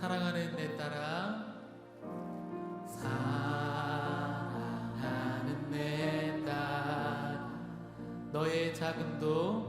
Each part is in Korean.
사랑하는 내 딸아 사랑하는 내 딸 너의 작은도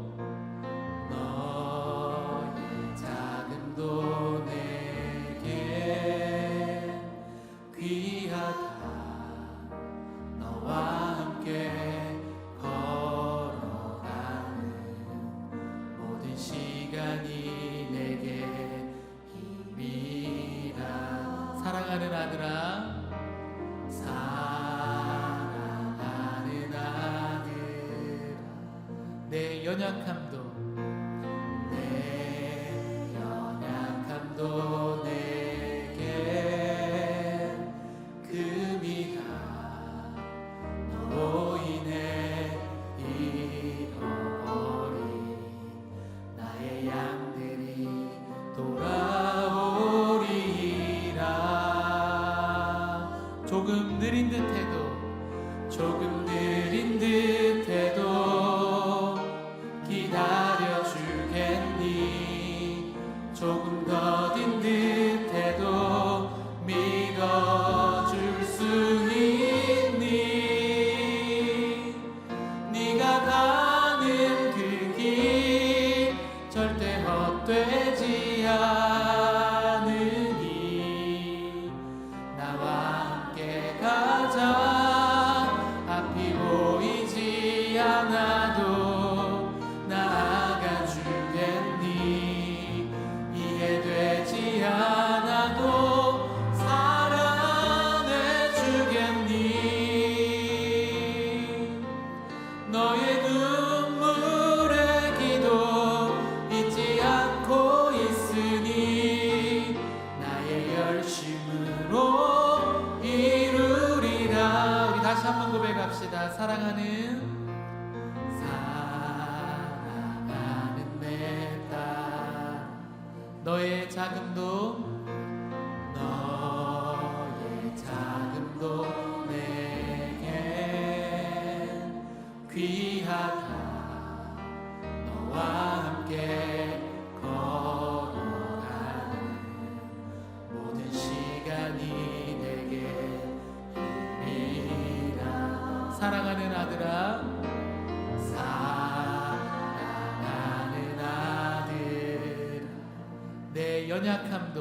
Tocando. 합시다. 사랑하는 사랑하는 내 딸, 너의 자금도 사랑하는 아들아. 사랑하는 아들. 내 연약함도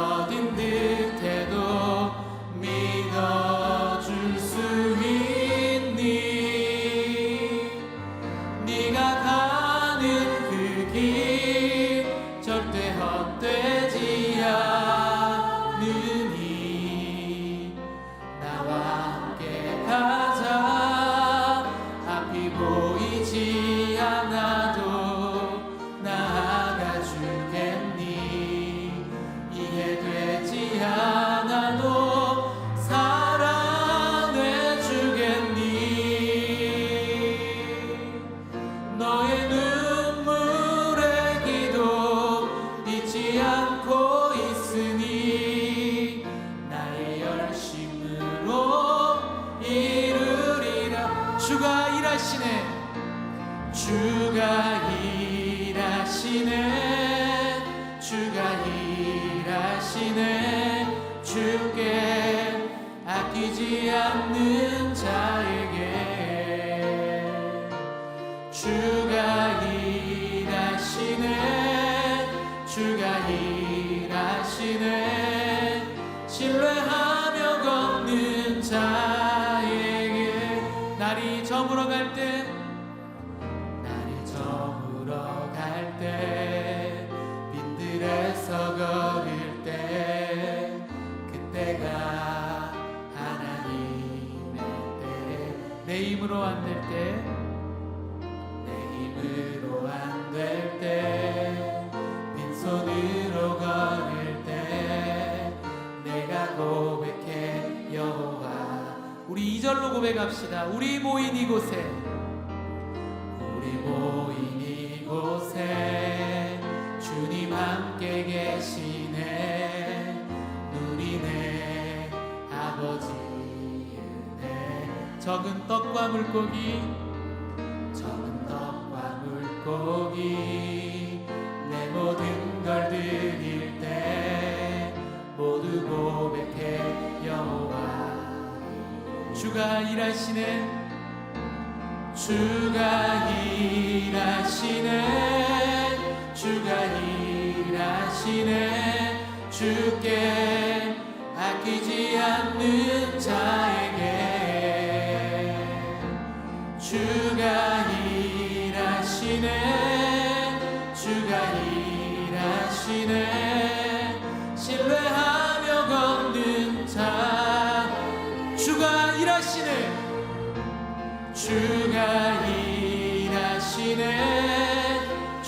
주가 일하시네. 신뢰하며 걷는 자에게 날이 저물어 갈때 날이 저물어 갈때 빈들에서 걸을 때 그때가 하나님의 때내 힘으로 안 될 고백합시다. 우리 모인 이곳에. 우리 모인 이곳에 주님 함께 계시네. 누리네 아버지 은혜 적은 떡과 물고기. 적은 떡과 물고기 주가 일하시네. 주가 일하시네. 주가 일하시네. 주께 아끼지 않는 자에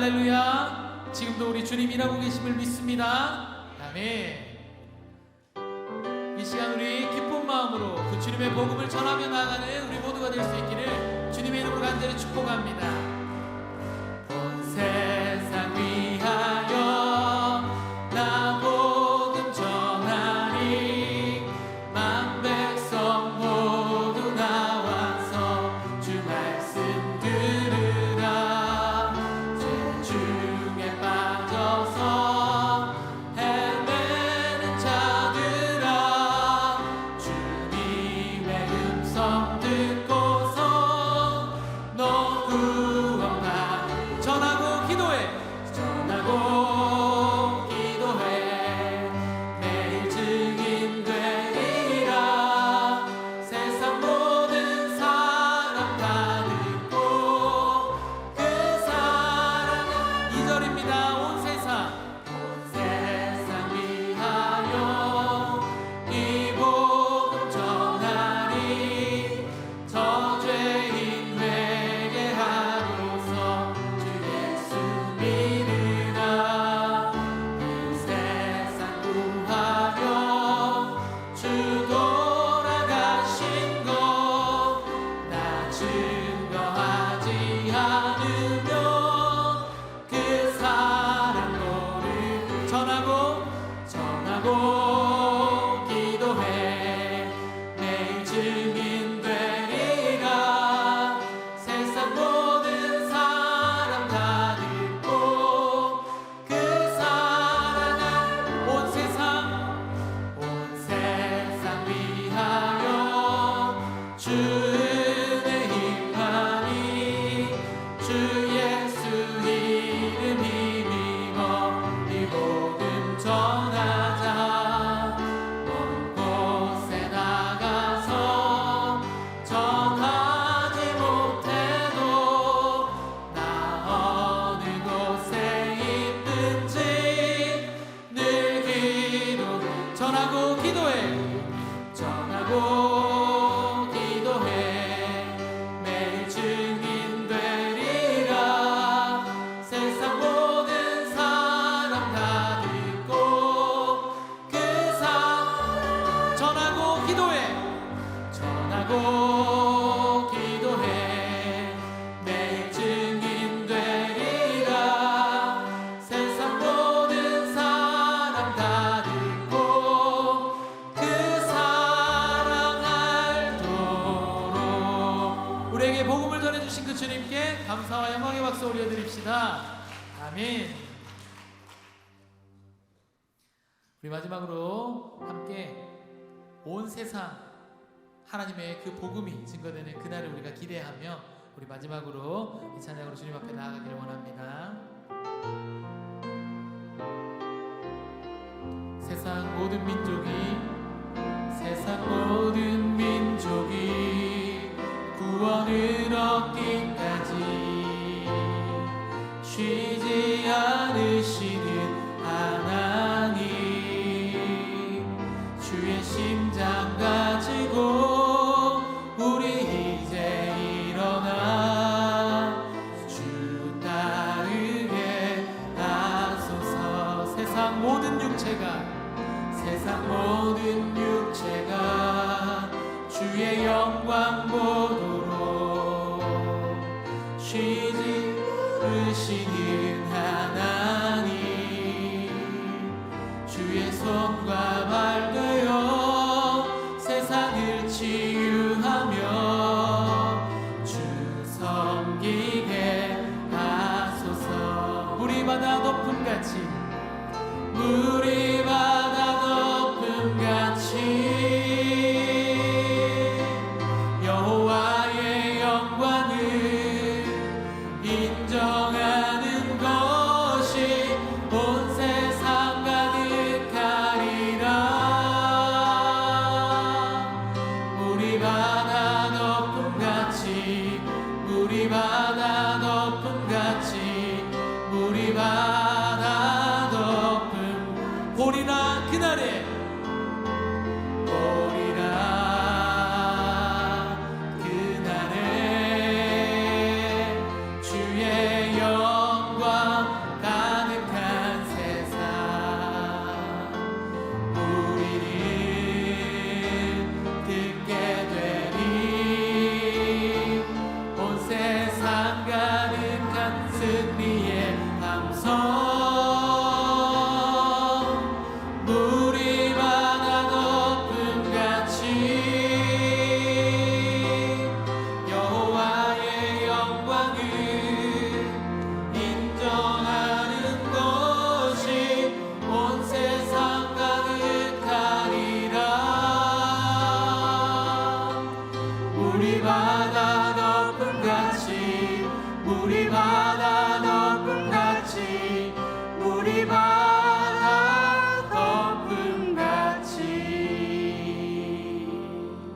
할렐루야. 지금도 우리 주님 일하고 계심을 믿습니다. 아멘. 이 시간 우리 기쁜 마음으로 그 주님의 복음을 전하며 나가는 우리 모두가 될 수 있기를 주님의 이름으로 간절히 축복합니다 우리에게 복음을 전해주신 그 주님께 감사와 영광의 박수 올려드립시다. 아멘. 우리 마지막으로 함께 온 세상 하나님의 그 복음이 증거되는 그날을 우리가 기대하며 우리 마지막으로 이 찬양으로 주님 앞에 나아가기를 원합니다. 세상 모든 민족이 세상 모든 구원을 얻기까지 쉬지 않으시는 하나님 주의 심장 가지고 우리 이제 일어나 주 따르게 하소서 세상 모든 육체가 세상 모든 육체가 주의 영광 보